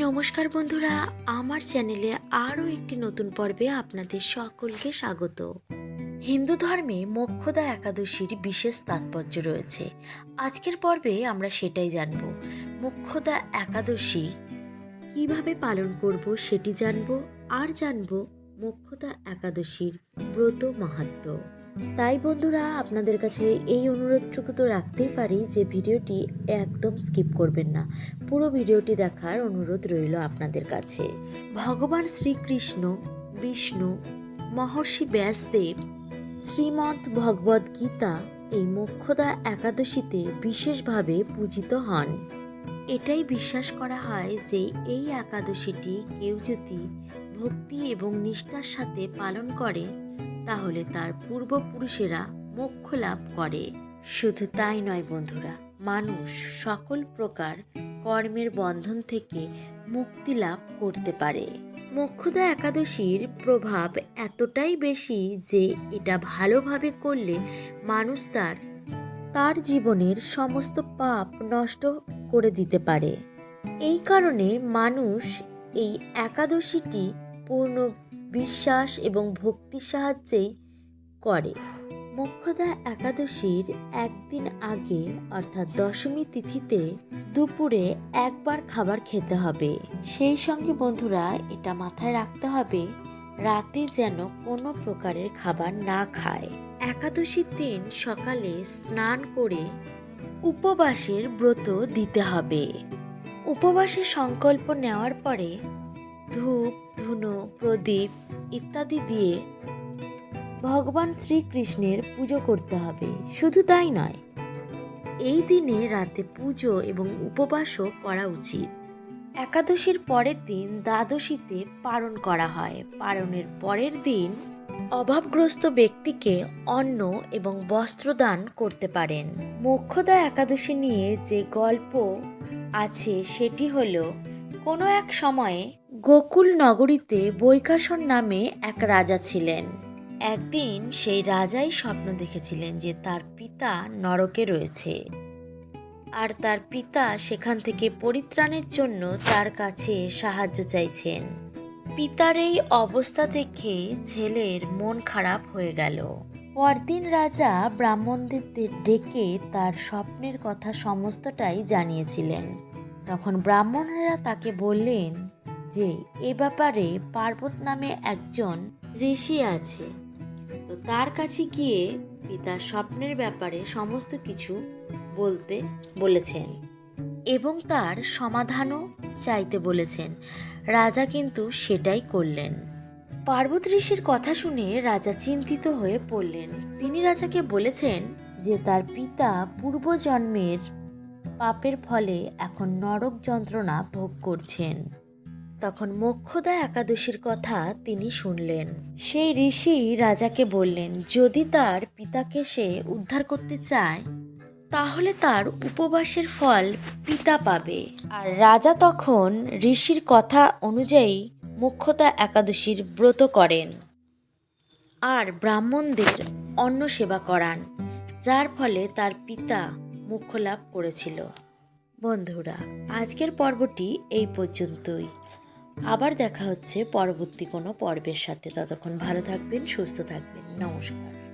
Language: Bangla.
নমস্কার বন্ধুরা, আমার চ্যানেলে আরও একটি নতুন পর্বে আপনাদের সকলকে স্বাগত। হিন্দু ধর্মে মোক্ষদা একাদশীর বিশেষ তাৎপর্য রয়েছে। আজকের পর্বে আমরা সেটাই জানব। মোক্ষদা একাদশী কীভাবে পালন করব সেটি জানব আর জানব মোক্ষদা একাদশীর ব্রত মাহাত্ম্য তাই বন্ধুরা, আপনাদের কাছে এই অনুরোধটুকু তো রাখতেই পারি যে ভিডিওটি একদম স্কিপ করবেন না। পুরো ভিডিওটি দেখার অনুরোধ রইল আপনাদের কাছে। ভগবান শ্রীকৃষ্ণ, বিষ্ণু, মহর্ষি ব্যাসদেব শ্রীমৎ ভগবদ গীতা এই মোক্ষদা একাদশীতে বিশেষভাবে পূজিত হন। এটাই বিশ্বাস করা হয় যে এই একাদশীটি কেউ যদি ভক্তি এবং নিষ্ঠার সাথে পালন করে তাহলে তার পূর্বপুরুষেরা মোক্ষ লাভ করে। শুধু তাই নয় বন্ধুরা, মানুষ সকল প্রকার কর্মের বন্ধন থেকে মুক্তি লাভ করতে পারে। মোক্ষদা একাদশীর প্রভাব এতটাই বেশি যে এটা ভালোভাবে করলে মানুষ তার তার জীবনের সমস্ত পাপ নষ্ট করে দিতে পারে। এই কারণে মানুষ এই একাদশীটি পূর্ণ বিশ্বাস এবং ভক্তির সাহায্যেই করে। মোক্ষদা একাদশীর একদিন আগে, অর্থাৎ দশমী তিথিতে, দুপুরে একবার খাবার খেতে হবে। সেই সঙ্গে বন্ধুরা, এটা মাথায় রাখতে হবে, রাতে যেন কোনো প্রকারের খাবার না খায়। একাদশীর দিন সকালে স্নান করে উপবাসের ব্রত দিতে হবে। উপবাসের সংকল্প নেওয়ার পরে ধূপ, ধুনো, প্রদীপ ইত্যাদি দিয়ে ভগবান শ্রীকৃষ্ণের পুজো করতে হবে। শুধু তাই নয়, এই দিনে রাতে পুজো এবং উপবাসও করা উচিত। একাদশীর পরের দিন দ্বাদশীতে পালন করা হয়। পালনের পরের দিন অভাবগ্রস্ত ব্যক্তিকে অন্ন এবং বস্ত্র দান করতে পারেন। মোক্ষদা একাদশী নিয়ে যে গল্প আছে, সেটি হলো, কোনো এক সময়ে গোকুল নগরীতে বৈকাসন নামে এক রাজা ছিলেন। একদিন সেই রাজাই স্বপ্ন দেখেছিলেন যে তার পিতা নরকে রয়েছে। আর তার পিতা সেখান থেকে পরিত্রাণের জন্য তার কাছে সাহায্য চাইছেন। পিতার এই অবস্থা দেখে ছেলের মন খারাপ হয়ে গেল। পরদিন রাজা ব্রাহ্মণদের ডেকে তার স্বপ্নের কথা সমস্তটাই জানিয়েছিলেন। তখন ব্রাহ্মণেরা তাকে বললেন যে এ ব্যাপারে পার্বত নামে একজন ঋষি আছে। তো তার কাছে গিয়ে পিতা স্বপ্নের ব্যাপারে সমস্ত কিছু বলতে বলেছেন এবং তার সমাধানও চাইতে বলেছেন। রাজা কিন্তু সেটাই করলেন। পার্বত ঋষির কথা শুনে রাজা চিন্তিত হয়ে পড়লেন। তিনি রাজাকে বলেছেন যে তার পিতা পূর্বজন্মের পাপের ফলে এখন নরক যন্ত্রণা ভোগ করছেন। তখন মোক্ষদা একাদশীর কথা তিনি শুনলেন। সেই ঋষি রাজাকে বললেন, যদি তার পিতাকে সে উদ্ধার করতে চায়, তাহলে তার উপবাসের ফল পিতা পাবে। আর রাজা তখন ঋষির কথা অনুযায়ী মুখ্যতা একাদশীর ব্রত করেন আর ব্রাহ্মণদের অন্ন সেবা করান, যার ফলে তার পিতা মুখ্য লাভ করেছিল। বন্ধুরা, আজকের পর্বটি এই পর্যন্তই। আবার দেখা হচ্ছে পরবর্তী কোনো পর্বের সাথে। ততক্ষণ ভালো থাকবেন সুস্থ থাকবেন। নমস্কার।